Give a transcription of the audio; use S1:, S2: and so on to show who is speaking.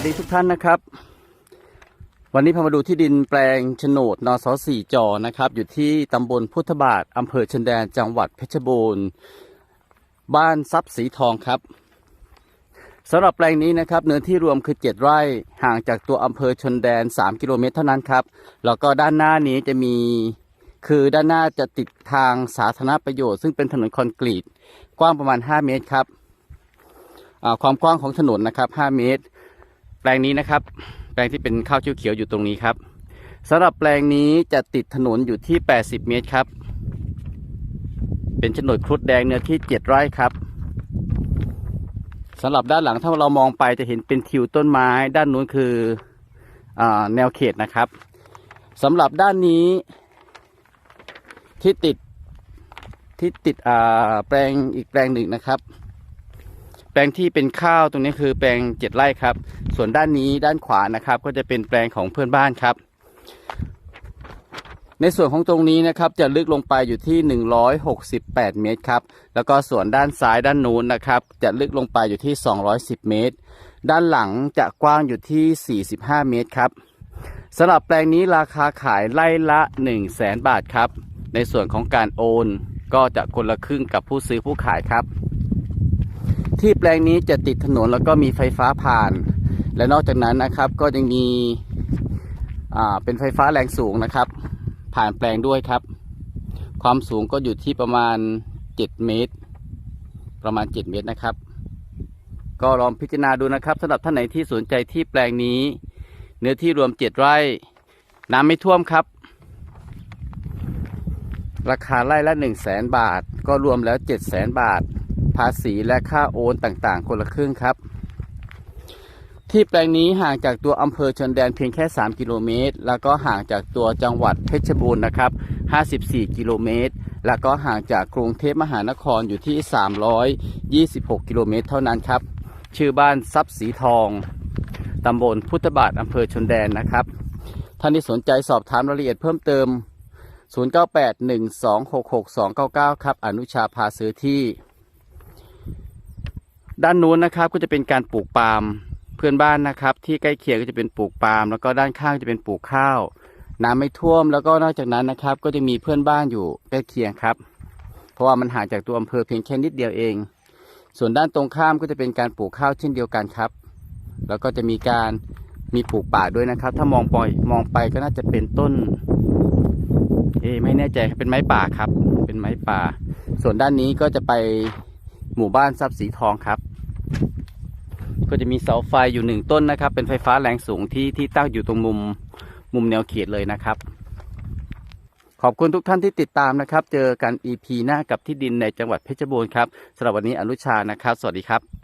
S1: วัสดีทุกท่านนะครับ วันนี้พามาดูที่ดินแปลงโฉนดนสสี่จอนะครับ อยู่ที่ตำบลพุทธบาทอำเภอชนแดนจังหวัดเพชรบูรณ์ บ้านทรัพย์สีทองครับสำหรับแปลงนี้นะครับเนื้อที่รวมคือ 7 ไร่ห่างจากตัวอำเภอชนแดน 3 กิโลเมตรเท่านั้นครับ แล้วก็ด้านหน้านี้จะมีคือด้านหน้าจะติดทางสาธารณประโยชน์ ซึ่งเป็นถนนคอนกรีต กว้างประมาณ 5 เมตรครับความกว้างของถนนนะครับ 5 เมตร แปลงนี้นะครับ แปลงที่เป็นข้าวเขียวๆอยู่ตรงนี้ครับสำหรับแปลงนี้จะติดถนนอยู่ที่ 80 เมตรครับ เป็นโฉนดครุฑแดงเนื้อที่ 7 ไร่ครับสำหรับด้านหลังถ้าเรามองไปจะเห็นเป็นทิวต้นไม้ ด้านนู้นคืออแนวเขตนะครับสำหรับด้านนี้ที่ติดที่ติดแปลงอีกแปลงหนึ่งนะครับ แปลงที่เป็นข้าวตรงนี้คือแปลงเจ็ดไร่ครับ ส่วนด้านนี้ด้านขวานะครับ ก็จะเป็นแปลงของเพื่อนบ้านครับ ในส่วนของตรงนี้นะครับจะลึกลงไปอยู่ที่ 168 เมตรครับ แล้วก็ส่วนด้านซ้ายด้านนู้นนะครับ จะลึกลงไปอยู่ที่ 210 เมตร ด้านหลังจะกว้างอยู่ที่ 45 เมตรครับสำหรับแปลงนี้ราคาขายไล่ละ1 0 0 0 0แบาทครับ ในส่วนของการโอนก็จะคนละครึ่งกับผู้ซื้อผู้ขายครับ ที่แปลงนี้จะติดถนนแล้วก็มีไฟฟ้าผ่าน และนอกจากนั้นนะครับก็ยังมีเป็นไฟฟ้าแรงสูงนะครับ ผ่านแปลงด้วยครับ ความสูงก็อยู่ที่ประมาณ 7 เมตร ประมาณ 7 เมตรนะครับ ก็ลองพิจารณาดูนะครับสำหรับท่านไหนที่สนใจที่แปลงนี้ เนื้อที่รวม 7 ไร่ น้ำไม่ท่วมครับ ราคาไร่ละ 1 0 0 0 0แสนบาท ก็รวมแล้ว 7 0 0 0 0 0 บาท ภาษีและค่าโอนต่างๆ คนละครึ่งครับ ที่แปลงนี้ห่างจากตัวอำเภอชนแดนเพียงแค่ 3 กิโลเมตร แล้วก็ห่างจากตัวจังหวัดเพชรบูรณ์นะครับ 54 กิโลเมตร แล้วก็ห่างจากกรุงเทพมหานครอยู่ที่ 326 กิโลเมตร เท่านั้นครับ ชื่อบ้านทรัพย์สีทองตำบลพุทธบาทอำเภอชนแดนนะครับ ท่านที่สนใจสอบถามรายละเอียดเพิ่มเติม 0981266299 ครับ อนุชาพาซื้อที่ ด้านนู้นนะครับก็จะเป็นการปลูกปาล์มเพื่อนบ้านนะครับ ที่ใกล้เคียงก็จะเป็นปลูกปาล์มแล้วก็ด้านข้างจะเป็นปลูกข้าว น้ำไม่ท่วมแล้วก็นอกจากนั้นนะครับ ก็จะมีเพื่อนบ้านอยู่ใกล้เคียงครับ เพราะว่ามันห่างจากตัวอำเภอเพียงแค่นิดเดียวเอง ส่วนด้านตรงข้ามก็จะเป็นการปลูกข้าวเช่นเดียวกันครับ แล้วก็จะมีการมีปลูกป่าด้วยนะครับ ถ้ามองปล่อยมองไปก็น่าจะเป็นต้น เอะไม่แน่ใจเป็นไม้ป่าครับ เป็นไม้ป่า ส่วนด้านนี้ก็จะไปหมู่บ้านทรัพย์สีทองครับ ก็จะมีเสาไฟอยู่หนึ่งต้นนะครับ เป็นไฟฟ้าแรงสูงที่ที่ตั้งอยู่ตรงมุมมุมแนวเขตเลยนะครับ ขอบคุณทุกท่านที่ติดตามนะครับ เจอกัน EP หน้ากับที่ดินในจังหวัดเพชรบูรณ์ครับสำหรับวันนี้อนุชานะครับ สวัสดีครับ